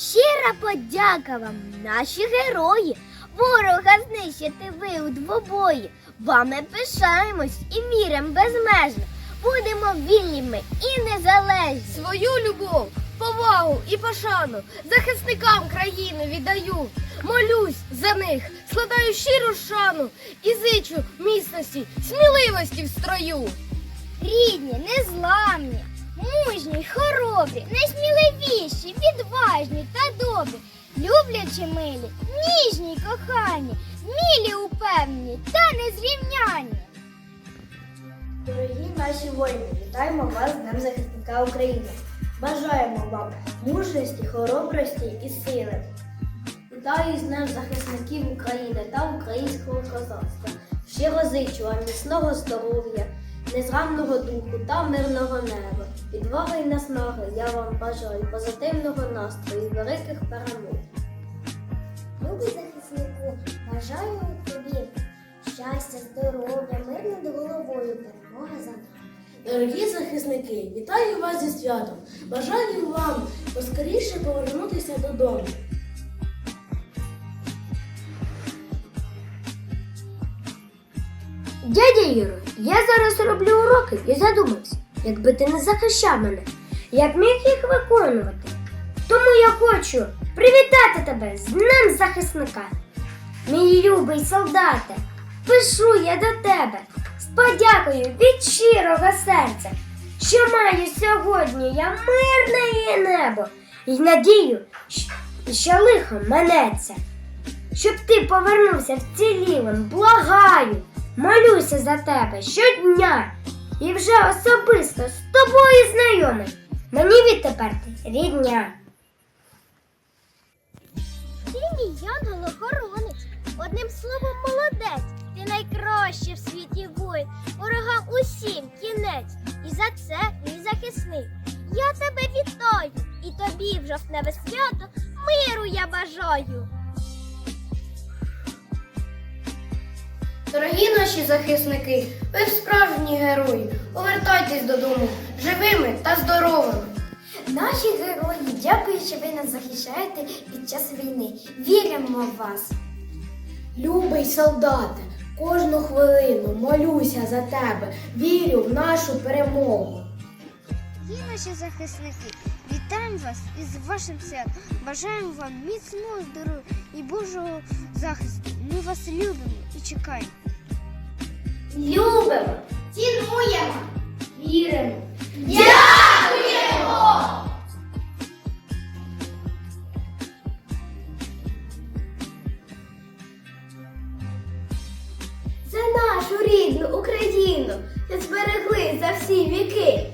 Щира подяка вам, наші герої. Ворога знищити ви у двобої. Вами пишаємось і віримо безмежно. Будемо вільними і незалежні. Свою любов, повагу і пошану захисникам країни віддаю. Молюсь за них, складаю щиру шану і зичу міцності, сміливості в строю. Рідні, незламні, мужні, хоробрі, найсміливіші, відважні та добрі, люблячі милі, ніжні, кохані, вмілі, упевнені та незрівняні. Дорогі наші воїни, вітаємо вас з Днем захисника України. Бажаємо вам мужності, хоробрості і сили. Вітаю з Днем захисників України та українського козацтва. Щиро зичу вам міцного здоров'я, незламного духу та мирного неба. Відваги й наснаги я вам бажаю позитивного настрою і великих перемог. Любий захиснику, бажаю тобі щастя, здоров'я, мир над головою, перемога за нами. Дорогі захисники, вітаю вас зі святом. Бажаю вам поскоріше повернутися додому. Дядя Іро, я зараз роблю уроки і задумався, якби ти не захищав мене, я б міг їх виконувати. Тому я хочу привітати тебе з Днем захисника. Мій любий солдате, пишу я до тебе з подякою від щирого серця, що маю сьогодні я мирне небо і надію, що лихо минеться. Щоб ти повернувся вцілілим, благаю, молюся за тебе щодня і вже особисто з тобою знайомий. Мені відтепер ти рідня. Ти мій янгол-охоронець, одним словом, молодець. Ти найкращий в світі воїн, ворогам усім кінець. І за це мій захисник. Я тебе вітаю, і тобі в жовтневе свято миру я бажаю. Дорогі наші захисники, ви справжні герої. Повертайтесь додому живими та здоровими. Наші герої, дякую, що ви нас захищаєте під час війни. Віримо в вас. Любий солдате, кожну хвилину молюся за тебе, вірю в нашу перемогу. Дорогі наші захисники, вітаємо вас із вашим святом. Бажаємо вам міцного здоров'я і Божого захисту. Ми вас любимо і чекаємо. Любимо, цінуємо, Віримо. Дякуємо! за нашу рідну Україну, що зберегли за всі віки.